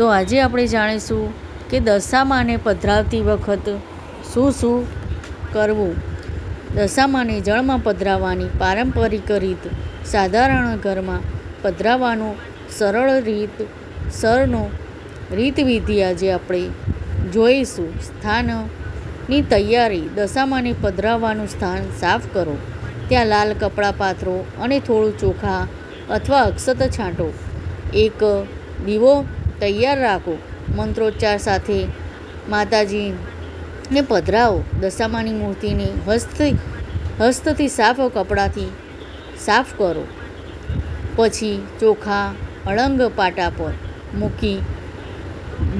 તો આજે આપણે જાણીશું કે દશામાને પધરાવતી વખત શું શું કરવું. દશામાને જળમાં પધરાવવાની પારંપરિક રીત સાધારણ ઘરમાં પધરાવવાનું સરળ રીત, સરનો રીતવિધિ આજે આપણે જોઈશું. સ્થાનની તૈયારી, દશામાને પધરાવવાનું સ્થાન સાફ કરો. ત્યાં લાલ કપડાં પાથરો અને થોડું ચોખા અથવા અક્ષત છાંટો. એક દીવો તૈયાર રાખો. મંત્રોચ્ચાર સાથે માતાજીને પધરાવો. દશામાની મૂર્તિને હસ્ત હસ્તથી સાફ કપડાથી સાફ કરો. પછી ચોખા, અળંગ પાટા પર મૂકી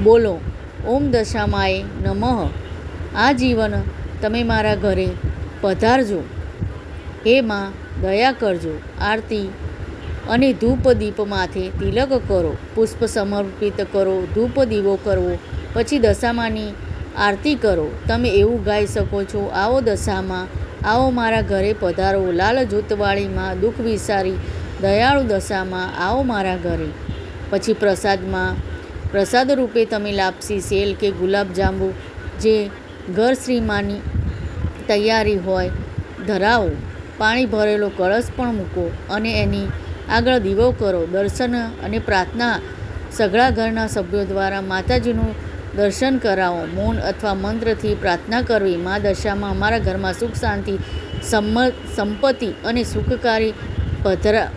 બોલો, ઓમ દશામાએ નમઃ. આ જીવન તમે મારા ઘરે પધારજો. હે માં, દયા કરજો. આરતી અને ધૂપ દીપ માથે તિલક કરો, પુષ્પ સમર્પિત કરો ધૂપ દીવો કરવો પછી દશામાની આરતી કરો. તમે એવું ગાઈ શકો છો, આવો દશામાં, આવો મારા ઘરે પધારો. લાલ જૂતવાળીમાં દુઃખ વિસારી, દયાળુ દશામાં આવો મારા ઘરે. પછી પ્રસાદમાં, પ્રસાદ રૂપે તમે લાપસી, સેલ કે ગુલાબજાંબુ જે ઘર શ્રીમાની તૈયારી હોય, ધરાવો. પાણી ભરેલો કળશ પણ મૂકો અને એની આગળ દીવો કરો, દર્શન અને પ્રાર્થના સઘળા ઘરના સભ્યો દ્વારા માતાજીનું દર્શન કરાવો. મૌન અથવા મંત્રથી પ્રાર્થના કરવી મા દશામાં અમારા ઘરમાં સુખ શાંતિ, સંમ, સંપત્તિ અને સુખકારી પધરા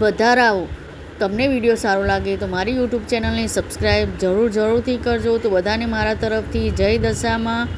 વધારાઓ તમને વીડિયો સારો લાગે તો મારી યુટ્યુબ ચેનલને સબસ્ક્રાઈબ જરૂર, જરૂરથી કરજો. તો બધાને મારા તરફથી જય દશામાં